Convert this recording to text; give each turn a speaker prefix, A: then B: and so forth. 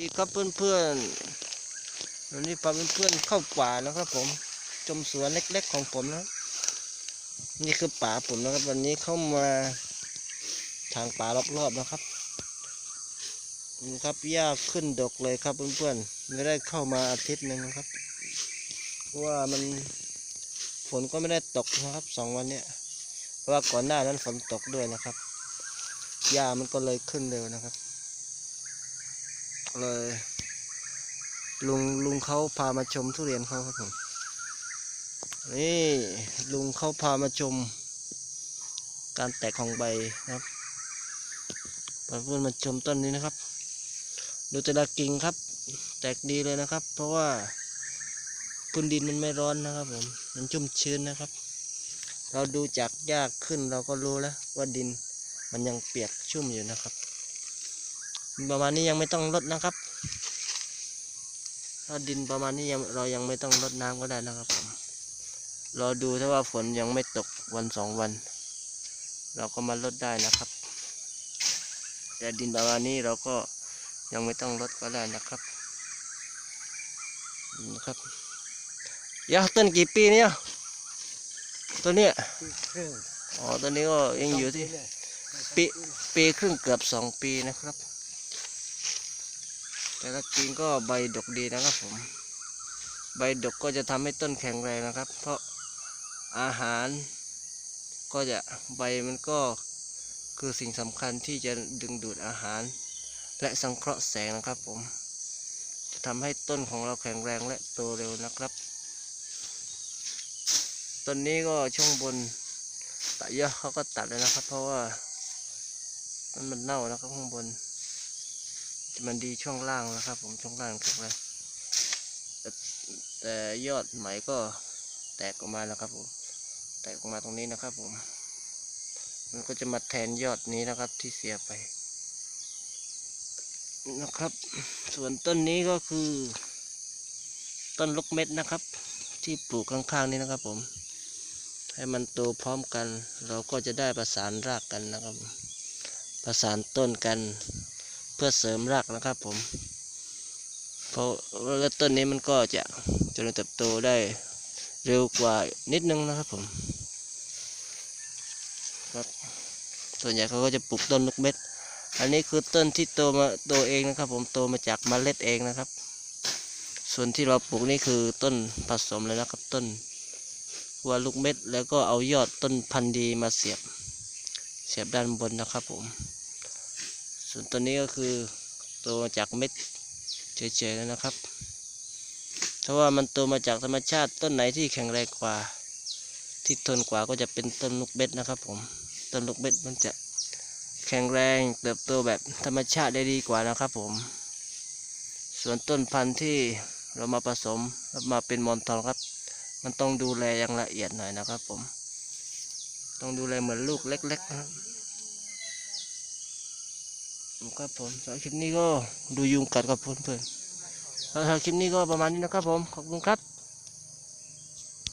A: ดีครับเพื่อนๆวันนี้พาเพื่อนๆเข้าป่านะครับ ผม ชมสวนเล็ก ๆ ของผมนะ นี่คือป่าผมนะครับ วันนี้เข้ามาทางป่ารอบๆนะครับนี่ครับหญ้าขึ้นดกเลยครับเพื่อนๆ ไม่ได้เข้ามาอาทิตย์หนึ่งนะครับ เพราะว่ามันฝนก็ไม่ได้ตกนะครับสองวันเนี้ย เพราะว่าก่อนหน้านั้นฝนตกด้วยนะครับ หญ้ามันก็เลยขึ้นเร็วนะครับ เลย ลุงลุงเขาพามาชมทุเรียนเขาครับผมนี่ลุงเขาพามาชม การแตกของใบนะครับเพื่อนมาชมต้นนี้นะครับ ดูแต่ละกิ่งครับ แตกดีเลยนะครับ เพราะว่าพื้นดินมันไม่ร้อนนะครับผมมันชุ่มชื้นนะครับ เราดูจากหญ้าขึ้นเราก็รู้แล้วว่าดินมันยังเปียกชุ่มอยู่นะครับ ประมาณนี้ยังไม่ต้องลดนะครับถ้าดินประมาณนี้ยังเรายังไม่ต้องลดน้ำก็ได้นะครับผมรอดูถ้าว่าฝนยังไม่ตกวันสองวัน เราก็มาลดได้นะครับ แต่ดินประมาณนี้เราก็ยังไม่ต้องลดก็ได้นะครับนะครับยาต้นกี่ปีเนี่ยต้นเนี้ย
B: ครึ่ง
A: อ๋อต้นนี้ก็ยังอยู่ที่ปีปีครึ่งเกือบสองปีนะครับ แต่ละกิ่งก็ใบดกดีนะครับผม ใบดกก็จะทำให้ต้นแข็งแรงนะครับ เพราะอาหารก็จะใบมันก็คือสิ่งสำคัญที่จะดึงดูดอาหาร และสังเคราะห์แสงนะครับผม จะทำให้ต้นของเราแข็งแรงและโตเร็วนะครับ ต้นนี้ก็ช่วงบนตัดยอดเขาก็ตัดเลยนะครับ เพราะว่ามันมันเน่าแล้วครับข้างบน มันดีช่วงล่างนะครับ ผมช่วงล่างแข็งแรงแต่แต่ยอดไหมก็แตกออกมาแล้วครับผมแตกออกมาตรงนี้นะครับผม มันก็จะมาแทนยอดนี้นะครับที่เสียไป นะครับ ส่วนต้นนี้ก็คือ ต้นลูกเม็ดนะครับ ที่ปลูกข้างๆนี้นะครับ ผม ให้มันโตพร้อมกัน เราก็จะได้ประสานรากกันนะครับ ประสานต้นกัน เพื่อเสริมรากนะครับผม เพราะว่าต้นนี้มันก็จะเจริญเติบโตได้เร็วกว่านิดนึงนะครับผม ครับส่วนใหญ่เขาก็จะปลูกต้นลูกเม็ด อันนี้คือต้นที่โตมาโตเองนะครับ ผมโตมาจากเมล็ดเองนะครับ ส่วนที่เราปลูกนี่คือต้นผสมเลยนะครับต้นวัวลูกเม็ดแล้วก็เอายอดต้นพันธุ์ดีมาเสียบ เสียบด้านบนนะครับผม ส่วนตัวนี้ก็คือโตมาจากเม็ดเฉยๆแล้วนะครับถ้าว่ามันโตมาจากธรรมชาติต้นไหนที่แข็งแรงกว่า ที่ทนกว่าก็จะเป็นต้นลูกเบ็ดนะครับผม ต้นลูกเบ็ดมันจะแข็งแรงเติบโตแบบธรรมชาติได้ดีกว่านะครับผม ส่วนต้นพันธุ์ที่เรามาผสมมาเป็นมอนทองครับ มันต้องดูแลอย่างละเอียดหน่อยนะครับผม ต้องดูแลเหมือนลูกเล็กๆนะครับ ครับผมสำหรับคลิปนี้ก็ดูยุงกัดกับเพื่อนๆสำหรับคลิปนี้ก็ประมาณนี้นะครับผม ขอบคุณครับ